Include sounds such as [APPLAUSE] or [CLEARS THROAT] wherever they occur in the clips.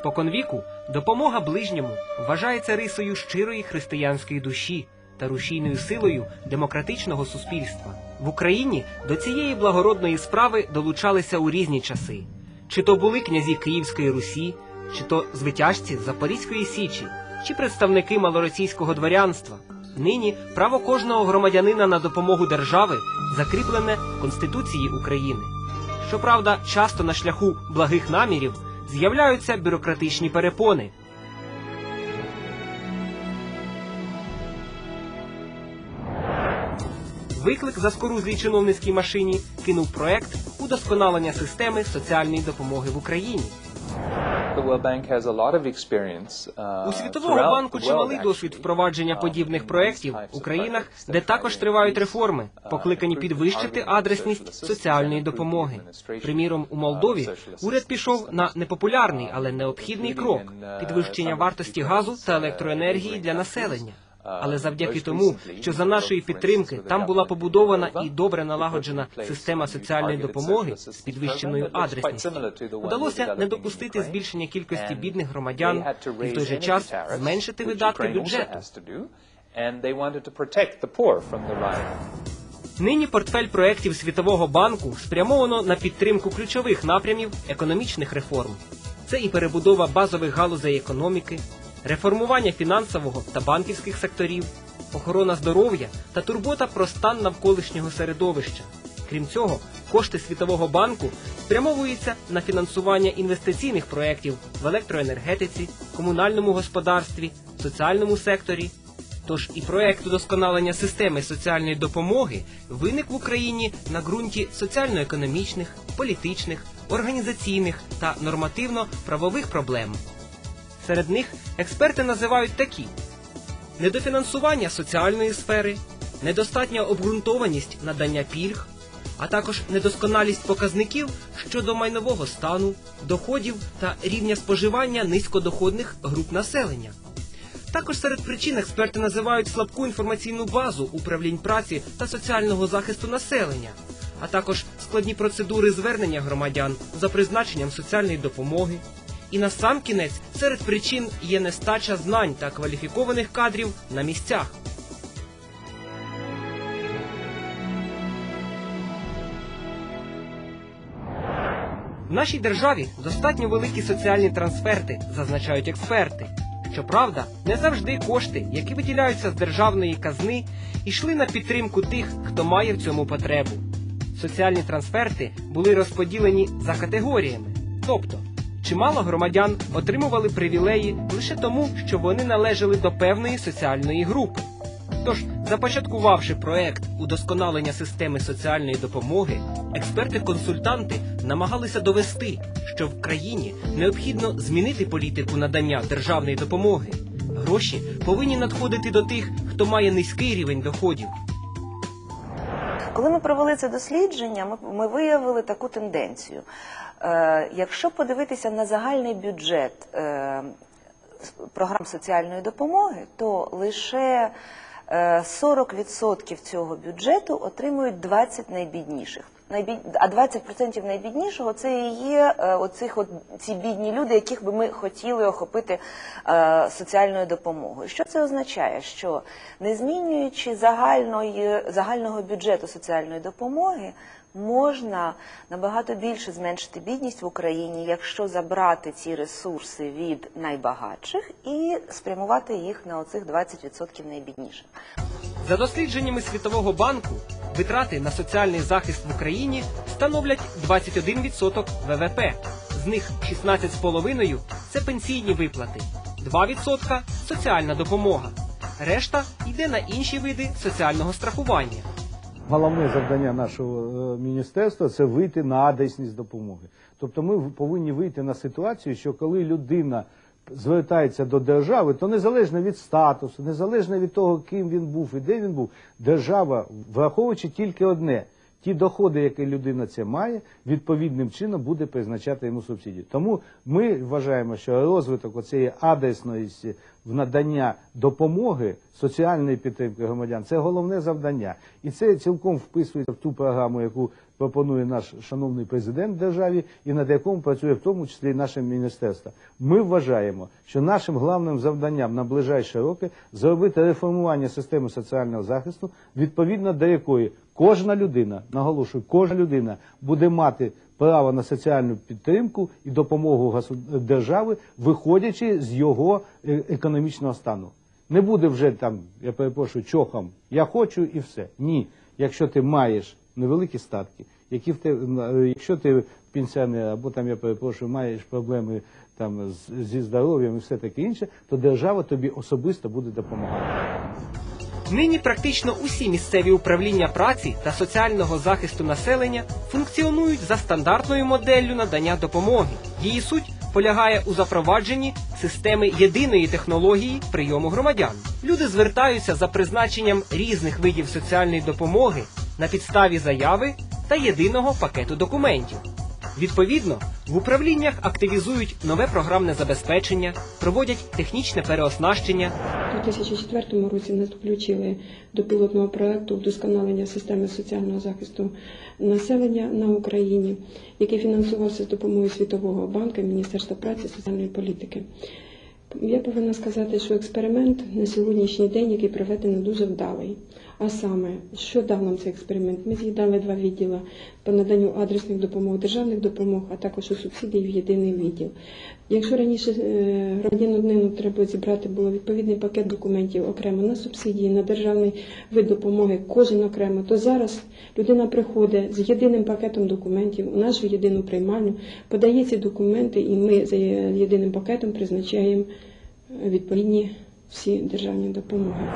Споконвіку допомога ближньому вважається рисою щирої християнської душі та рушійною силою демократичного суспільства. В Україні до цієї благородної справи долучалися у різні часи. Чи то були князі Київської Русі, чи то звитяжці Запорізької Січі, чи представники малоросійського дворянства. Нині право кожного громадянина на допомогу держави закріплене в Конституції України. Щоправда, часто на шляху благих намірів з'являються бюрократичні перепони. Виклик заскорузлій чиновницькій машині кинув проект удосконалення системи соціальної допомоги в Україні. У Світового банку чималий досвід впровадження uh, подібних проєктів у країнах, де також тривають реформи, uh, покликані підвищити адресність соціальної допомоги. Приміром, у uh, Молдові уряд пішов на непопулярний, але Uh, необхідний крок uh, підвищення вартості газу та uh, електроенергії для населення. Але завдяки тому, що за нашої підтримки там була побудована і добре налагоджена система соціальної допомоги з підвищеною we Вдалося не допустити збільшення кількості бідних громадян і в той же час зменшити видатки бюджету. Нині портфель проєктів Світового банку спрямовано на підтримку ключових напрямів економічних реформ. Це і перебудова базових галузей економіки, реформування фінансового та банківських секторів, охорона здоров'я та турбота про стан навколишнього середовища. Крім цього, кошти Світового банку спрямовуються на фінансування інвестиційних проєктів в електроенергетиці, комунальному господарстві, соціальному секторі, Тож і проект удосконалення системи соціальної допомоги виник в Україні на ґрунті соціально-економічних, політичних, організаційних та нормативно-правових проблем. Серед них експерти називають такі: недофінансування соціальної сфери, недостатня обґрунтованість надання пільг, а також недосконалість показників щодо майнового стану, доходів та рівня споживання низькодоходних груп населення. Також серед причин експерти називають слабку інформаційну базу управлінь праці та соціального захисту населення, а також складні процедури звернення громадян за призначенням соціальної допомоги. І на сам кінець серед причин є нестача знань та кваліфікованих кадрів на місцях. В нашій державі достатньо великі соціальні трансферти, зазначають експерти. Щоправда, не завжди кошти, які виділяються з державної казни, йшли на підтримку тих, хто має в цьому потребу. Соціальні трансферти були розподілені за категоріями, тобто чимало громадян отримували привілеї лише тому, що вони належали до певної соціальної групи. Тож, започаткувавши проект удосконалення системи соціальної допомоги, експерти-консультанти намагалися довести, що в країні необхідно змінити політику надання державної допомоги. Гроші повинні надходити до тих, хто має низький рівень доходів. Коли ми провели це дослідження, ми, ми виявили таку тенденцію. Е, якщо подивитися на загальний бюджет е, програм соціальної допомоги, то лише е, 40% цього бюджету отримують 20 найбідніших. Найбід... А 20% найбіднішого це і є е, оцих от, ці бідні люди, яких би ми хотіли охопити е, соціальною допомогою. Що це означає? Що не змінюючи загальної, загального бюджету соціальної допомоги, можна набагато більше зменшити бідність в Україні, якщо забрати ці ресурси від найбагатших і спрямувати їх на оцих 20% найбідніших. За дослідженнями Світового банку, витрати на соціальний захист в Україні становлять 21% ВВП. З них 16,5% – це пенсійні виплати, 2% – соціальна допомога. Решта йде на інші види соціального страхування. Головне завдання нашого е, міністерства це вийти на адресність допомоги. Тобто ми повинні вийти на ситуацію, що коли людина звертається до держави, то незалежно від статусу, незалежно від того, ким він був і де він був, держава, враховуючи тільки одне. Ті доходи, які людина це має, відповідним чином буде призначати йому субсидії. Тому ми вважаємо, що розвиток оцієї адресної в надання допомоги соціальної підтримки громадян це головне завдання, і це цілком вписується в ту програму, яку пропонує наш шановний президент державі, і над якому працює в тому числі і наше міністерство. Ми вважаємо, що нашим головним завданням на ближайші роки зробити реформування системи соціального захисту, відповідно до якої кожна людина, наголошую, кожна людина буде мати право на соціальну підтримку і допомогу держави, виходячи з його е, економічного стану. Не буде вже там, я перепрошую, чохом, я хочу і все. Ні. Якщо ти маєш невеликі статки, які в те, е, якщо ти пенсіонер або там, я перепрошую, маєш проблеми там зі здоров'ям і все таке інше, то держава тобі особисто буде допомагати. Нині практично усі місцеві управління праці та соціального захисту населення функціонують за стандартною моделлю надання допомоги. Її суть полягає у запровадженні системи єдиної технології прийому громадян. Люди звертаються за призначенням різних видів соціальної допомоги на підставі заяви та єдиного пакету документів. Відповідно, в управліннях активізують нове програмне забезпечення, проводять технічне переоснащення, У 2004 році нас включили до пілотного проекту вдосконалення системи соціального захисту населення на Україні, який фінансувався з допомогою Світового банку Міністерства праці і соціальної політики. Я повинна сказати, що експеримент на сьогоднішній день, який проведено, дуже вдалий. А саме, що дав нам цей експеримент? Ми з'їдали два відділа по наданню адресних допомог, державних допомог, а також у субсидій в єдиний відділ. Якщо раніше е, громадянину треба зібрати було відповідний пакет документів окремо на субсидії, на державний вид допомоги, кожен окремо, то зараз людина приходить з єдиним пакетом документів у нашу єдину приймальню, подає ці документи, і ми за єдиним пакетом призначаємо відповідні всі державні допомоги.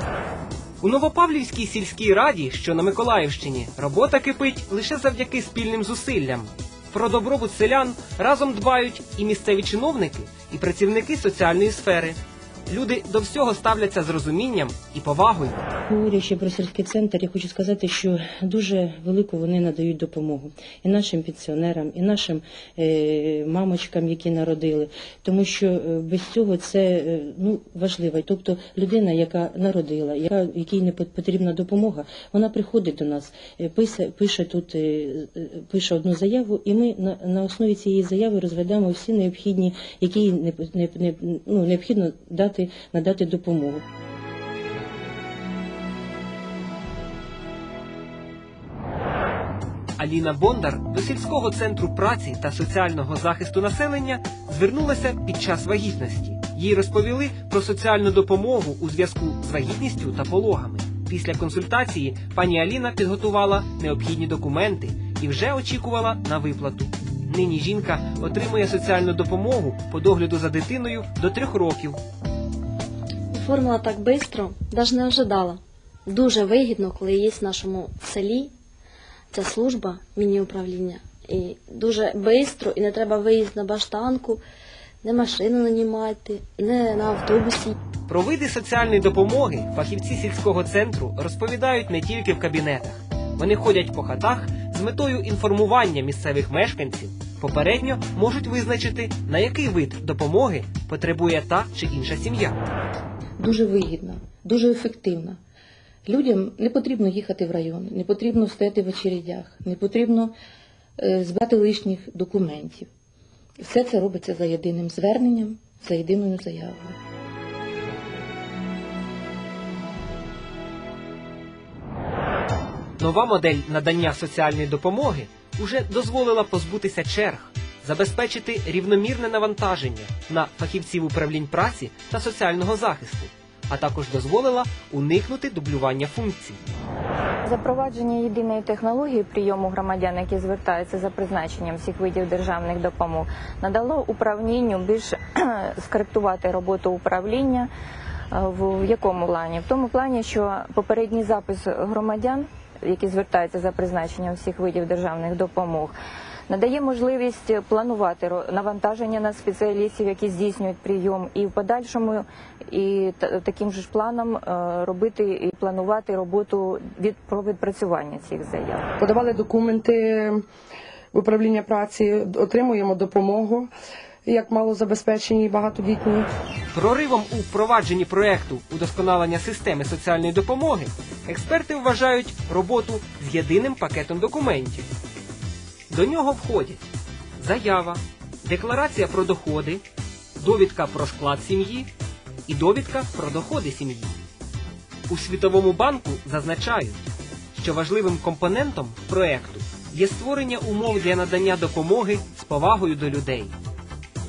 У Новопавлівській сільській раді, що на Миколаївщині, робота кипить лише завдяки спільним зусиллям. Про добробут селян разом дбають і місцеві чиновники, і працівники соціальної сфери. Люди до всього ставляться з розумінням і повагою. Говорячи про сільський центр, я хочу сказати, що дуже велику вони надають допомогу і нашим пенсіонерам, і нашим е, мамочкам, які народили, тому що е, без цього це е, ну важливо. Тобто людина, яка народила, яка якій не потрібна допомога, вона приходить до нас, пише, пише тут, пише одну заяву, і ми на, на основі цієї заяви розглядаємо всі необхідні, які не, не, не, ну, необхідно дати надати допомогу. Аліна Бондар до сільського центру праці та соціального захисту населення звернулася під час вагітності. Їй розповіли про соціальну допомогу у зв'язку з вагітністю та пологами. Після консультації пані Аліна підготувала необхідні документи і вже очікувала на виплату. Нині жінка отримує соціальну допомогу по догляду за дитиною до трьох років. Оформила так швидко, навіть не ожидала. Дуже вигідно, коли є в нашому селі ця служба міні-управління. І дуже швидко, і не треба виїзд на баштанку, не машину нанімати, не на автобусі. Про види соціальної допомоги фахівці сільського центру розповідають не тільки в кабінетах. Вони ходять по хатах з метою інформування місцевих мешканців. Попередньо можуть визначити, на який вид допомоги потребує та чи інша сім'я. дуже вигідна, дуже ефективна. Людям не потрібно їхати в район, не потрібно стояти в очередях, не потрібно е, збирати лишніх документів. Все це робиться за єдиним зверненням, за єдиною заявою. Нова модель надання соціальної допомоги уже дозволила позбутися черг, забезпечити рівномірне навантаження на фахівців управлінь праці та соціального захисту, а також дозволила уникнути дублювання функцій. Запровадження єдиної технології прийому громадян, які звертаються за призначенням всіх видів державних допомог, надало управлінню більш [CLEARS THROAT] скоректувати роботу управління. Е, В якому плані? В тому плані, що попередній запис громадян, які звертаються за призначенням всіх видів державних допомог, надає можливість планувати ро- навантаження на спеціалістів, які здійснюють прийом, і в подальшому і таким же ж планом е, робити і планувати роботу від про відпрацювання цих заяв. подавали документи в управління праці, отримуємо допомогу. як малозабезпечені і багатодітні. Проривом у впровадженні проекту удосконалення системи соціальної допомоги експерти вважають роботу з єдиним пакетом документів. До нього входять заява, декларація про доходи, довідка про склад сім'ї і довідка про доходи сім'ї. У Світовому банку зазначають, що важливим компонентом проекту є створення умов для надання допомоги з повагою до людей.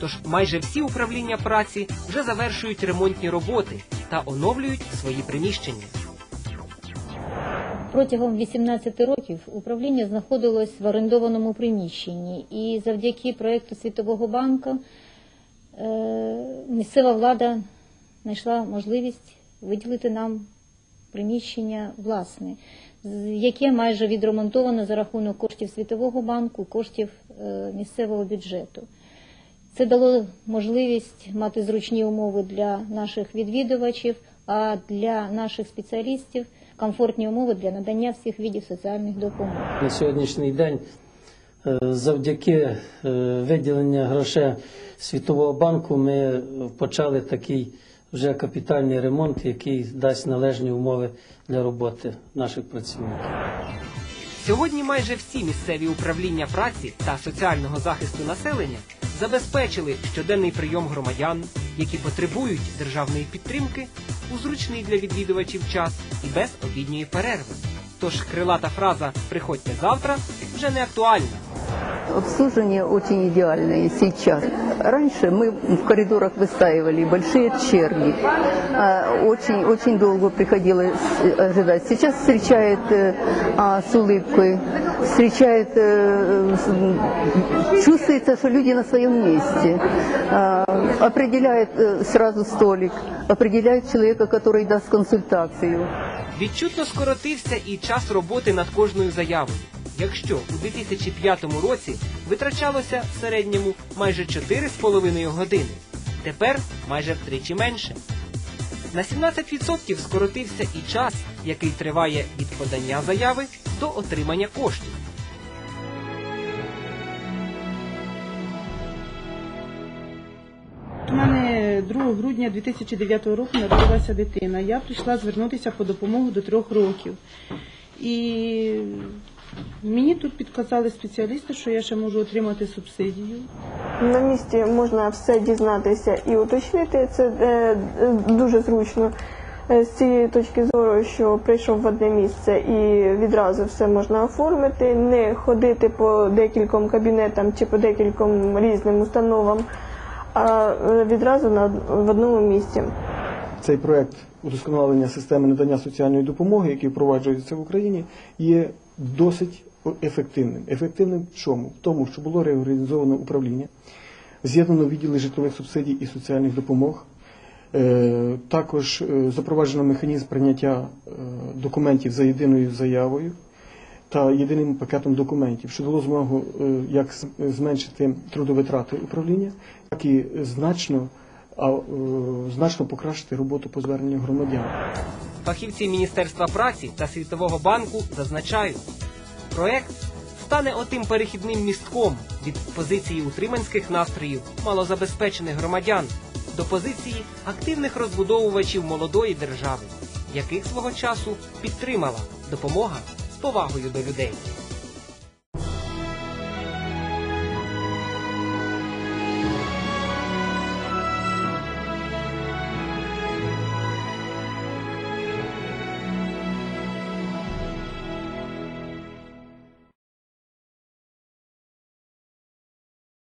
Тож майже всі управління праці вже завершують ремонтні роботи та оновлюють свої приміщення. Протягом 18 років управління знаходилось в орендованому приміщенні, і завдяки проєкту Світового банку е, місцева влада знайшла можливість виділити нам приміщення власне, яке майже відремонтовано за рахунок коштів Світового банку, коштів е, місцевого бюджету. Це дало можливість мати зручні умови для наших відвідувачів, а для наших спеціалістів комфортні умови для надання всіх видів соціальних допомог. На сьогоднішній день е, завдяки е, виділенню грошей Світового банку ми почали такий вже капітальний ремонт, який дасть належні умови для роботи наших працівників. Сьогодні майже всі місцеві управління праці та соціального захисту населення забезпечили щоденний прийом громадян, які потребують державної підтримки у зручний для відвідувачів час і без обідньої перерви. Тож крилата фраза Приходьте завтра вже не актуальна. Обслуживание очень идеальное сейчас. Раньше мы в коридорах выстаивали большие черги. А, Очень, очень долго приходилось э, ожидать. Сейчас встречает э, а, с улыбкой, встречает, э, с- чувствуется, что люди на своем месте. А, Определяет э, сразу столик, определяет человека, который даст консультацию. Відчутно скоротився і час роботи над кожною заявою. Якщо у 2005 році витрачалося в середньому майже 4,5 години, тепер майже втричі менше. На 17% скоротився і час, який триває від подання заяви до отримання коштів. У мене 2 грудня 2009 року народилася дитина. Я прийшла звернутися по допомогу до трьох років. І мені тут підказали спеціалісти, що я ще можу отримати субсидію. На місці можна все дізнатися і уточнити. Це е, е, дуже зручно е, з цієї точки зору, що прийшов в одне місце і відразу все можна оформити, не ходити по декільком кабінетам чи по декільком різним установам, а відразу на в одному місці. Цей проект удосконалення системи надання соціальної допомоги, який впроваджується в Україні, є досить ефективним. Ефективним в чому? В тому, що було реорганізовано управління, з'єднано відділи житлових субсидій і соціальних допомог. Е, Також е, запроваджено механізм прийняття е, документів за єдиною заявою та єдиним пакетом документів, що дало змогу як зменшити трудовитрати управління, так і значно, а, значно покращити роботу по зверненню громадян. Фахівці Міністерства праці та Світового банку зазначають, проект стане отим перехідним містком від позиції утриманських настроїв малозабезпечених громадян до позиції активних розбудовувачів молодої держави, яких свого часу підтримала допомога з повагою до людей.